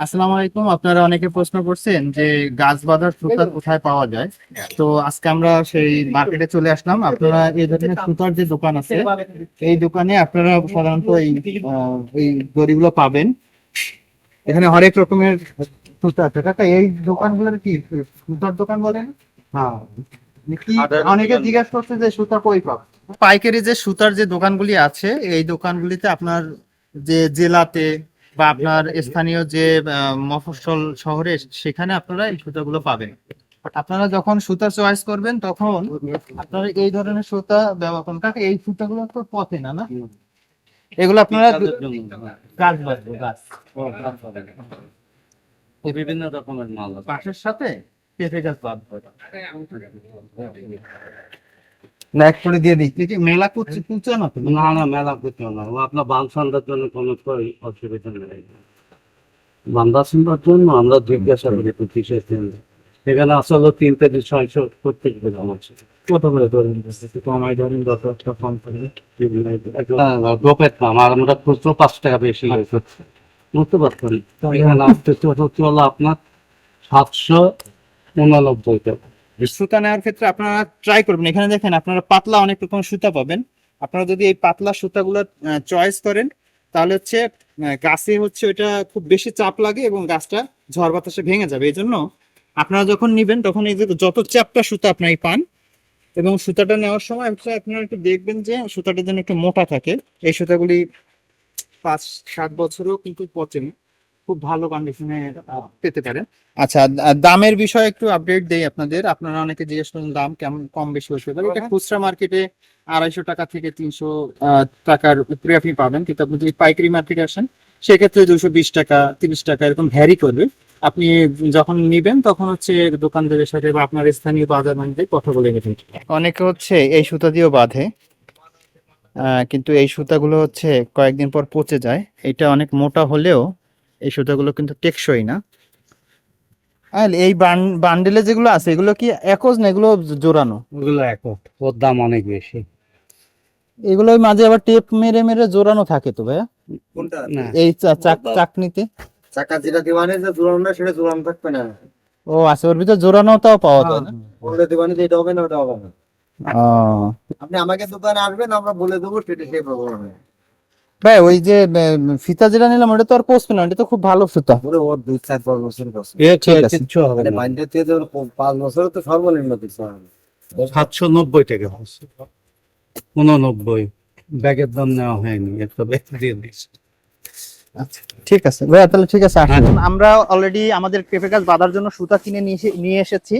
আসসালামু আলাইকুম। আপনারা অনেকে প্রশ্ন করছেন যে গাছ বাঁধার সুতা কোথায় পাওয়া যায়? তো আজকে আমরা সেই মার্কেটে চলে আসলাম। আপনারা এই ধরনের সুতার যে দোকান আছে এই দোকানে আপনারা সাধারণত এই এই দড়িগুলো পাবেন। এখানে হরেক রকমের সুতা আছে। কাকা এই দোকানগুলোর কি সুতার দোকান বলেন? হ্যাঁ। অনেকে জিজ্ঞাসা করছে যে সুতা কই পাব? পাইকারি যে সুতার যে দোকানগুলি আছে এই দোকানগুলিতে আপনার যে জেলাতে বা আপনার স্থানীয় যে মফস্বল শহরে সেখানে আপনারা এই সুতাগুলো পাবেন। আপনারা যখন সুতা চয়েস করবেন তখন আপনারা এই ধরনের সুতা ব্যবহার করুন। কাকা এই সুতাগুলো তো পথে না না? এগুলো আপনারা গাছ বাঁধবো গাছ। বিভিন্ন রকমের মাল। বাঁশের সাথে পেঁপে গাছ বাঁধবো। না এক করে দিয়ে দেখি মেলা কুচা না তো? না না মেলা করতে না। ও আপনার জন্য কোনো অসুবিধা নেই। জন্য আমরা জিজ্ঞাসা করি সেখানে আসলে তিন থেকে ছয়শো প্রত্যেক গ্রাম আছে। কত করে ধরেন কমাই ধরেন দশ একটা কম করে। গোপের দাম। আর আমরা খুচরো পাঁচ টাকা বেশি বুঝতে পারছেন? এখানে আসতে হচ্ছে হলো আপনার সাতশো উনানব্বই টাকা। সুতা নেওয়ার ক্ষেত্রে আপনারা ট্রাই করবেন। এখানে দেখেন, আপনারা পাতলা অনেক রকম সুতা পাবেন। আপনারা যদি এই পাতলা সুতাগুলো চয়েস করেন, তাহলে হচ্ছে গাছে হচ্ছে ওইটা খুব বেশি চাপ লাগে এবং গাছটা ঝড় বাতাসে ভেঙে যাবে। এই জন্য আপনারা যখন নিবেন, তখন এই যে যত চাপটা সুতা আপনারা পান, এবং সুতাটা নেওয়ার সময় আপনারা একটু দেখবেন যে সুতাটা যেন একটু মোটা থাকে। এই সুতাগুলি পাঁচ, সাত বছরেও কিন্তু পচে না। খুব ভালো কন্ডিশনে পেতে পারেন। আচ্ছা দামের বিষয়ে একটু আপডেট দেই আপনাদের। আপনারা অনেকে জিজ্ঞেস করেন দাম কেমন কম বেশি হতে পারে এটা খুচরা মার্কেটে আড়াইশো টাকা থেকে তিনশো টাকার উপরে আপনি পাবেন। কিন্তু আপনি যদি পাইকারি মার্কেটে আসেন সেক্ষেত্রে দুশো বিশ টাকা তিরিশ টাকা এরকম ভ্যারি করবে। আপনি যখন নিবেন তখন হচ্ছে দোকানদারের সাথে বা আপনার স্থানীয় বাজার মানিতে কথা বলে নেবেন। অনেকে হচ্ছে এই সুতা দিয়েও বাঁধে। আহ, কিন্তু এই সুতাগুলো হচ্ছে কয়েকদিন পর পচে যায়। এটা অনেক মোটা হলেও এই সুতাগুলো কিন্তু টেকসই না। এই বান্ডেলে যেগুলো আছে এগুলো কি একজ না এগুলো জোড়ানো? ওগুলো একট ওর দাম অনেক বেশি। এগুলো মাঝে আবার টেপ মেরে মেরে জোড়ানো থাকে তো ভাইয়া? কোনটা? এই চা- চাকনিতে। চাকা যেটা দিবানে যে জোরানো না সেটা জোরানো থাকবে না। ও আছে ওর ভিতর জোড়ানোটাও পাওয়া যায় না? বললে দিবানে যে এটা হবে না ওটা হবে না। আপনি আমাকে দোকানে আসবেন আমরা বলে দেবো সেটা সেই প্রবলেম ভাই ওই যে ফিতা যেটা নিলাম ওটা তো আর পচবে না ওটা তো খুব ভালো সুতা পুরো ওর দুই চার পাঁচ বছর বছর ঠিক আছে। কিচ্ছু হবে মানে না। মাইন্ডে ধরো প- পাঁচ বছর তো সর্বনিম্ন দিচ্ছে সাতশো নব্বই টাকা। হচ্ছে উননব্বই। ব্যাগের দাম নেওয়া হয়নি একটা ব্যাগ দিয়ে দিচ্ছে ঠিক আছে। ভাইয়া তাহলে ঠিক আছে আসুন। আমরা অলরেডি আমাদের পেঁপে গাছ বাঁধার জন্য সুতা কিনে নিয়ে এসেছি।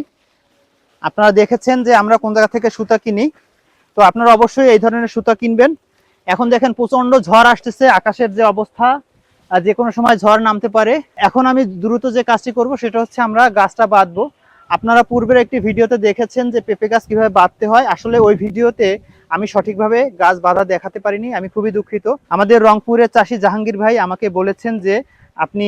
আপনারা দেখেছেন যে আমরা কোন জায়গা থেকে সুতা কিনি। তো আপনারা অবশ্যই এই ধরনের সুতা কিনবেন। এখন দেখেন প্রচণ্ড ঝড় আসতেছে, আকাশের যে অবস্থা যে কোনো সময় ঝড় নামতে পারে। এখন আমি দ্রুত যে কাজটি করব সেটা হচ্ছে আমরা গাছটা বাঁধবো। আপনারা পূর্বের একটি ভিডিওতে দেখেছেন যে পেঁপে গাছ কীভাবে বাঁধতে হয়। আসলে ওই ভিডিওতে আমি সঠিকভাবে গাছ বাঁধা দেখাতে পারিনি, আমি খুবই দুঃখিত। আমাদের রংপুরের চাষি জাহাঙ্গীর ভাই আমাকে বলেছেন যে আপনি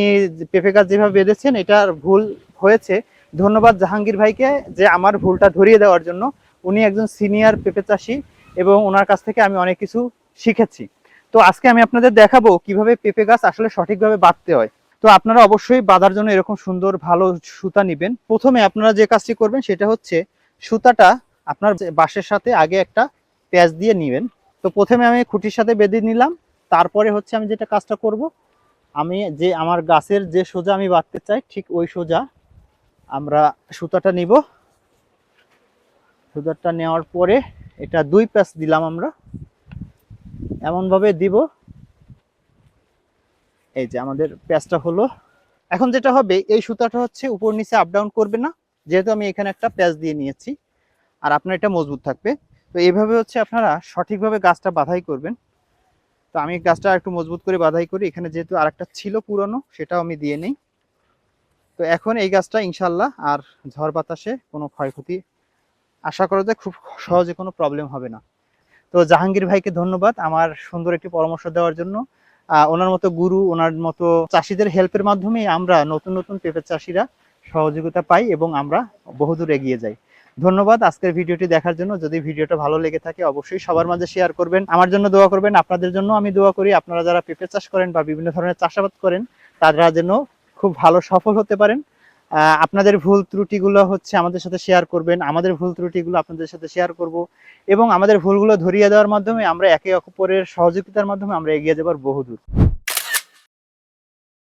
পেঁপে গাছ যেভাবে বেঁধেছেন, এটার ভুল হয়েছে। ধন্যবাদ জাহাঙ্গীর ভাইকে যে আমার ভুলটা ধরিয়ে দেওয়ার জন্য। উনি একজন সিনিয়র পেঁপে চাষি এবং ওনার কাছ থেকে আমি অনেক কিছু শিখেছি। তো আজকে আমি আপনাদের দেখাবো কীভাবে পেঁপে গাছ আসলে সঠিকভাবে বাঁধতে হয়। তো আপনারা অবশ্যই বাঁধার জন্য এরকম সুন্দর ভালো সুতা নেবেন। প্রথমে আপনারা যে কাজটি করবেন সেটা হচ্ছে সুতাটা আপনার বাঁশের সাথে আগে একটা প্যাঁচ দিয়ে নেবেন। তো প্রথমে আমি খুঁটির সাথে বেঁধে নিলাম। তারপরে হচ্ছে আমি যেটা কাজটা করব, আমি যে আমার গাছের যে সোজা আমি বাঁধতে চাই, ঠিক ওই সোজা আমরা সুতাটা নিব। সুতাটা নেওয়ার পরে এটা দুই প্যাচ দিলাম আমরা। এমনভাবে দিব। এই যে আমাদের প্যাচটা হলো। এখন যেটা হবে, এই সুতাটা হচ্ছে উপর নিচে আপ ডাউন করবে না, যেহেতু আমি এখানে একটা প্যাচ দিয়ে নিয়েছি, আর আপনার এটা মজবুত থাকবে। তো এইভাবে হচ্ছে আপনারা সঠিকভাবে গাছটা বাধাই করবেন। তো আমি গাছটা একটু মজবুত করে বাধাই করি। এখানে যেহেতু আর একটা ছিল পুরনো, সেটাও আমি দিয়ে নেই। তো এখন এই গাছটা ইনশাল্লাহ আর ঝড় বাতাসে কোনো ক্ষয়ক্ষতি, আশা করা যায় খুব সহজে কোনো প্রবলেম হবে না। তো জাহাঙ্গীর ভাইকে ধন্যবাদ আমার সুন্দর একটি পরামর্শ দেওয়ার জন্য। ওনার মতো গুরু, ওনার মতো চাষিদের হেল্পের মাধ্যমে আমরা নতুন নতুন পেঁপে চাষিরা সহযোগিতা পাই এবং আমরা বহুদূর এগিয়ে যাই। ধন্যবাদ আজকের ভিডিওটি দেখার জন্য। যদি ভিডিওটা ভালো লেগে থাকে অবশ্যই সবার মাঝে শেয়ার করবেন। আমার জন্য দোয়া করবেন, আপনাদের জন্য আমি দোয়া করি। আপনারা যারা পেঁপে চাষ করেন বা বিভিন্ন ধরনের চাষাবাদ করেন, তারা যেন খুব ভালো সফল হতে পারেন। আপনাদের ভুল ত্রুটিগুলো হচ্ছে আমাদের সাথে শেয়ার করবেন, আমাদের ভুল ত্রুটিগুলো আপনাদের সাথে শেয়ার করব এবং আমাদের ভুলগুলো ধরিয়ে দেওয়ার মাধ্যমে আমরা একে অপরের সহযোগিতার মাধ্যমে আমরা এগিয়ে যাবার বহুদূর।